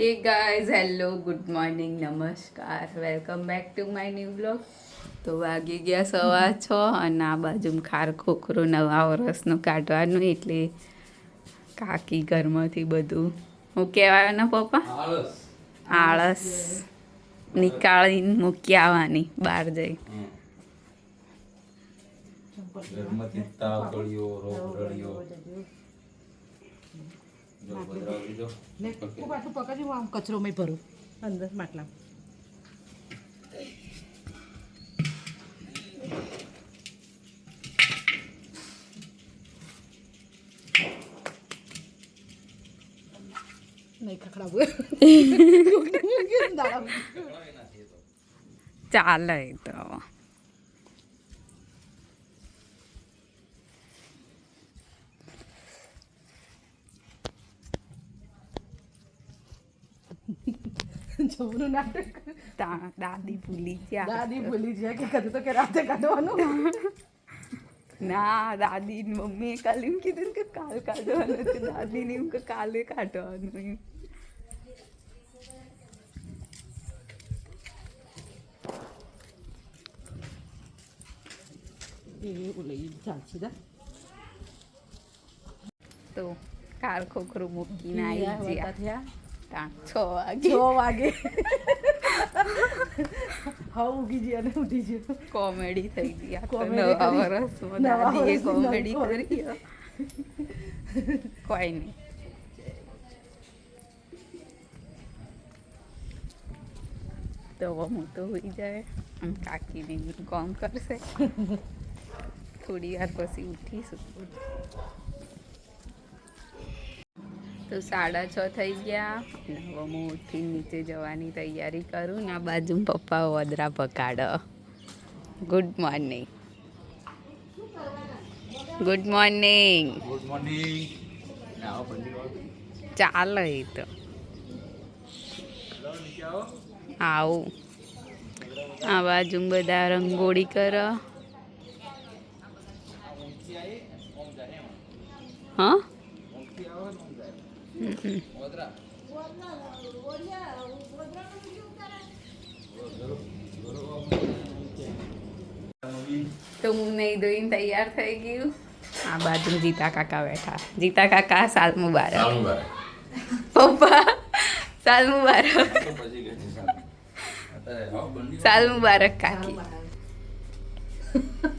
Hey guys hello good morning નમસ્કાર welcome back to my new blog તો વાગી ગયા સવા છ અને આ બાજુ ખાર ખોખરો નવા વરસનું કાઢવાનું એટલે કાકી ઘરમાંથી બધું. હું કહેવાય ને પપ્પા? આળસ. નીકાળીને મૂકી આવવાની બહાર જઈ. ઘરમાંથી તાવ રોગ ખૂબ આટલું પકડ્યું હું આમ કચરોમાં ભરું અંદર માટલા નહીં ખખડાવું ચાલે એ તો જમનું નાટક? દાદી ભૂલી ગયા. દાદી ભૂલી ગયા કે કદું તો કે રાતે કાઢવાનું? ના દાદી મમ્મીએ કાલે એમ કીધું કે કાલ કાઢવાનું તો દાદીને એમ કે કાલે કાઢવાનું તો કાળ ખોખરું મૂકીને આવી ગયા. છ વાગે. છ વાગે. હા ઉગી જઈ અને ઉઠી ગયો કોમેડી થઈ ગઈ આ તો. Comedy નવા. વર્ષમાં દાદીએ કોમેડી કરી. કોઈ નહીં. તો મોટો હોઈ જાય. અને કાકીને કોમ કરશે. થોડી વાર પછી ઉઠીશું. તો સાડા છ થઈ ગયા. અને હવે હું ઉઠી નીચે જવાની તૈયારી કરું ને આ બાજુ પપ્પા વદરા પકાડો. Good morning good morning good morning ચાલો એ તો. આવું. આ બાજુ બધા રંગોળી કર. હા. તો હું નહીં ધોઈને તૈયાર થઈ ગયું. આ બાજુ જીતા કાકા બેઠા. જીતા કાકા સાલ મુબારક. પપ્પા સાલ મુબારક. સાલ મુબારક કાકી.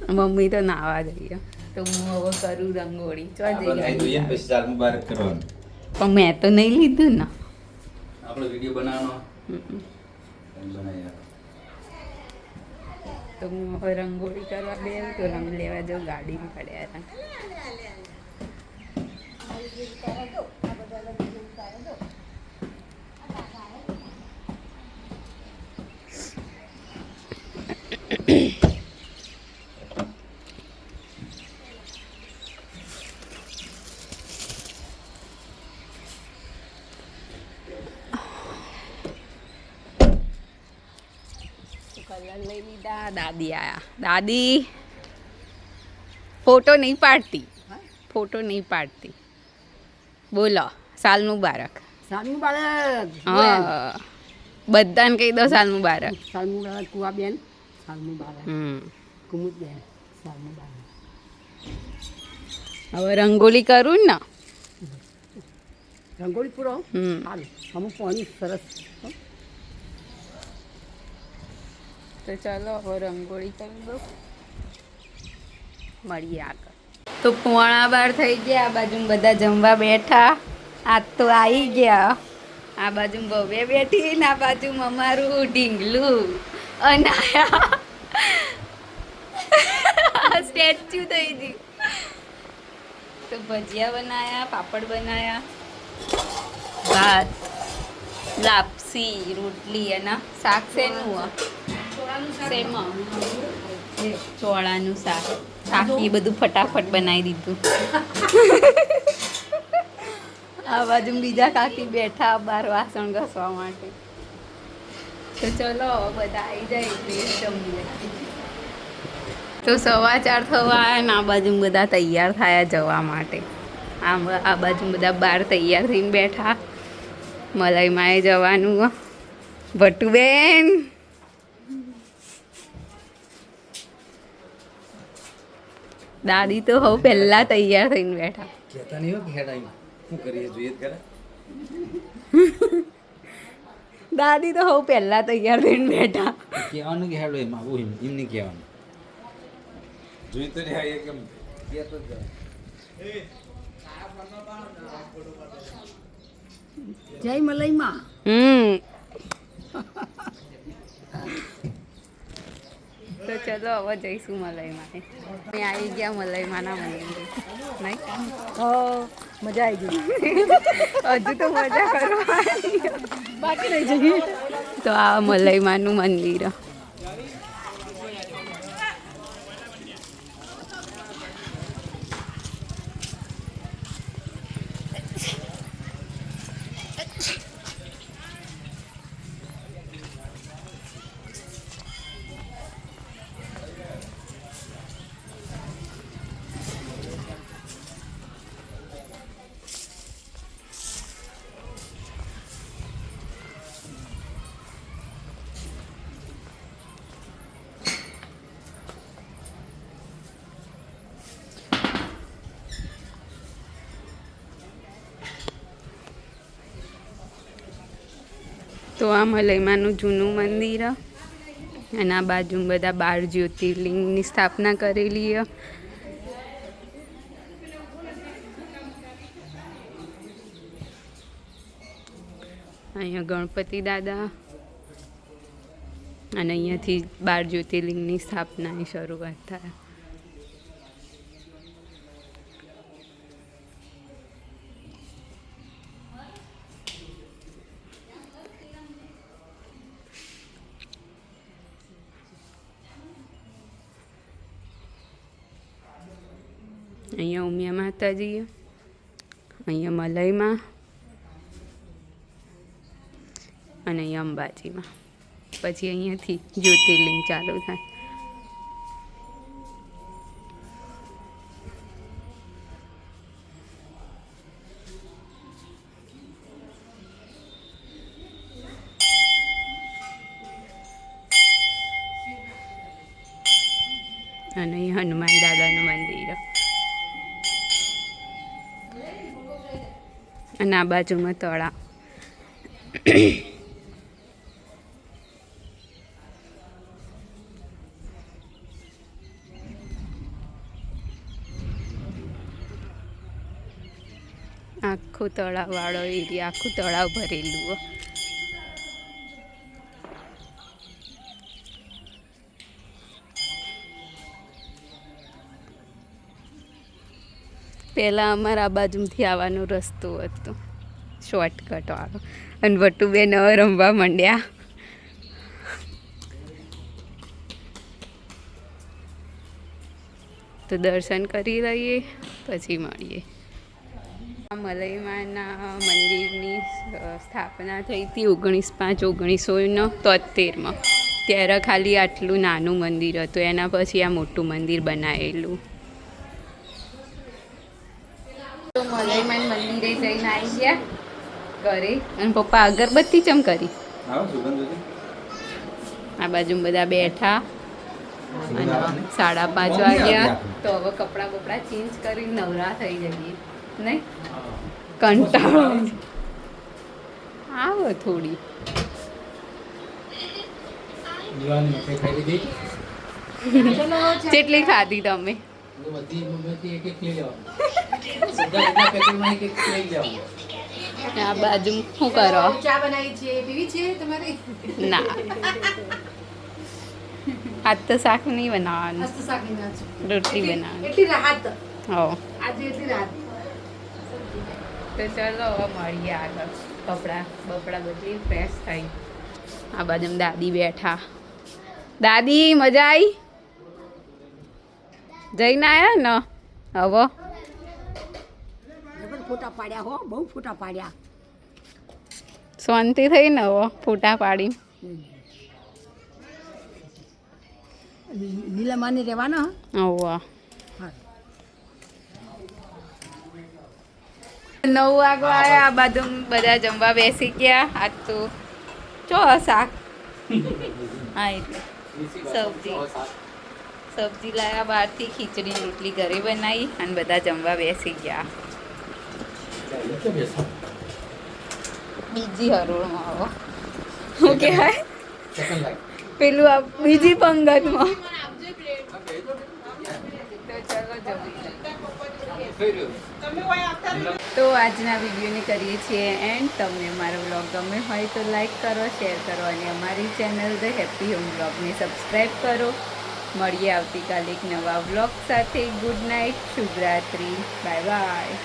મમ્મી તો નાવા જઈએ. તો હું હવે કરું રંગોળી. ચો આપણે જઈએ પછી ચાલ મુબારક કરવાનું. પણ મેં તો નહીં લીધું ને. આપણે વીડિયો બનાવવાનો. તો હું હવે રંગોળી કરવા બે તો રંગ લેવા જાઉં ગાડીમાં પડ્યા હતા. કલર લઈ લીધા દાદી આયા. દાદી ફોટો નહીં પાડતી. ફોટો નહીં પાડતી. બોલો સાલ મુબારક. સાલ બાળક હા. બધાને કહી દો સાલ મુબારક. સાલ બાળક કુવા બેન સાલ હમ. કુમુદ બેન સાલ મુબારક. હવે રંગોલી કરું ને? રંગોળી પૂરો? હમ. પાણી સરસ હો. તો ચાલો હવે રંગોળી કરી દો મળીએ આગળ. તો પોણા બાર થઈ ગયા, આ બાજુ બધા જમવા બેઠા. આજ તો આવી ગયા. આ બાજુ ભવ્ય બેઠી ને આ બાજુ અમારું ઢીંગલું. અનાયા. સ્ટેચ્યુ થઈ ગયું. તો ભજીયા બનાયા, પાપડ બનાયા, ભાત, લાપસી, રોટલી અને શાક શેનું ચોળાનું શાક? શાક. બધું ફટાફટ બનાવી દીધું. આ બાજુ બીજા કાકી બેઠા બાર વાસણ ઘસવા માટે. તો ચલો બધા આવી જાય એટલે જમીએ. તો સવા ચાર થવા અને આ બાજુ બધા તૈયાર થયા જવા માટે. આમ આ બાજુ બધા બહાર તૈયાર થઈને બેઠા. મલાઈમાં જવાનું. ભટુબેન ભટ્ટુબેન દાદી તો હવે પહેલા તૈયાર થઈને બેઠા. કહેતા નહીં હો કે હેડાઈ શું કરીએ જોઈએ કરે દાદી તો હવે પહેલા તૈયાર થઈને બેઠા. કહેવાનું કે હેડો એમ આવું એમ એમને કહેવાનું. જોઈ તો રહ્યા કેમ? કહેતો જ જય મલઈમાં. હમ. તો ચલો હવે જઈશું મલાઈમાં. મેં આવી ગયા મલાઈમાના મંદિરે. નહીં? મજા આવી ગઈ. હજુ તો મજા કરવાની. બાકી રહી જઈએ. તો આ મલાઈમાનું મંદિર. તો આ મલયમાનું જૂનું મંદિર. અને આ બાજુ બધા બાર જ્યોતિર્લિંગની સ્થાપના કરેલી. અહીંયા ગણપતિ દાદા અને અહીંયાથી બાર જ્યોતિર્લિંગની સ્થાપનાની શરૂઆત થાય અહીંયા ઉમિયા માતાજી, અહીંયા મલઈમાં અને અહીંયા અંબાજીમાં. પછી અહીંયાથી જ્યોતિર્લિંગ ચાલુ થાય. અને હનુમાન દાદાનું મંદિર અને આ બાજુમાં તળાવ. આખું તળાવવાળો એરિયા આખું તળાવ ભરેલું પહેલાં અમારા આ બાજુથી આવવાનો રસ્તો હતો. શોર્ટકટ વાળો. અને વટુબેન હવે રમવા માંડ્યા. તો દર્શન કરી લઈએ, પછી મળીએ. આ મલઈમાના મંદિરની સ્થાપના થઈ હતી ઓગણીસ પાંચ ઓગણીસોનો તોતેરમાં ત્યારે ખાલી આટલું નાનું મંદિર હતું. એના પછી આ મોટું મંદિર બનાવેલું. તો મલઈમાન મંદિરે જઈને આવી ગયા ઘરે. અને પપ્પા અગરબત્તી ચમ કરી. આ બાજુ બધા બેઠા. અને સાડા પાંચ વાગ્યા. તો હવે કપડાં બપડા ચેન્જ કરી નવરા થઈ જઈએ. નહીં કંટાળો આવો થોડી. જેટલી ખાધી તમે. બધી મમ્મીથી એક એક લઈ લેવાનું. આ બાજુ શું કરો? ચા બનાવી છે પીવી છે તમારે? ના. આજ તો શાક નહીં બનાવવાનું. મસ્ત શાકની ના છે રોટલી બનાવવાની. એટલી રાહત. હો. આજે એટલી રાહત. તો ચાલો હવે મળીએ આગળ. કપડાં બપડા બધી ફ્રેશ થઈ. આ બાજુ દાદી બેઠા. દાદી મજા આવી જઈને આવ્યા ને? હવે? ફોટા પાડ્યા હો બહુ ફોટા પાડ્યા. શાંતિ થઈ ને હો ફોટા પાડી નીલામાને રહેવાના? હવે. હા. નવ વાગવા આવ્યા આ બાજુ બધા જમવા બેસી ગયા. આજ તો ચો શાક? હા એટલે સબ્જી. સબ્જી લાવ્યા બહારથી ખીચડી રોટલી ઘરે બનાવી અને બધા જમવા બેસી ગયા. બીજી હરોળમાં આવો. શું કહેવાય? પેલું આ બીજી પંગતમાં. તો આજના વિડીયોને કરીએ છીએ એન્ડ. તમને મારો બ્લોગ ગમે હોય તો લાઈક કરો શેર કરો અને અમારી ચેનલ ધ હેપી હોમ બ્લોગને સબસ્ક્રાઈબ કરો. મળીએ આવતીકાલે એક નવા બ્લોગ સાથે. Good night શુભરાત્રી. Bye bye.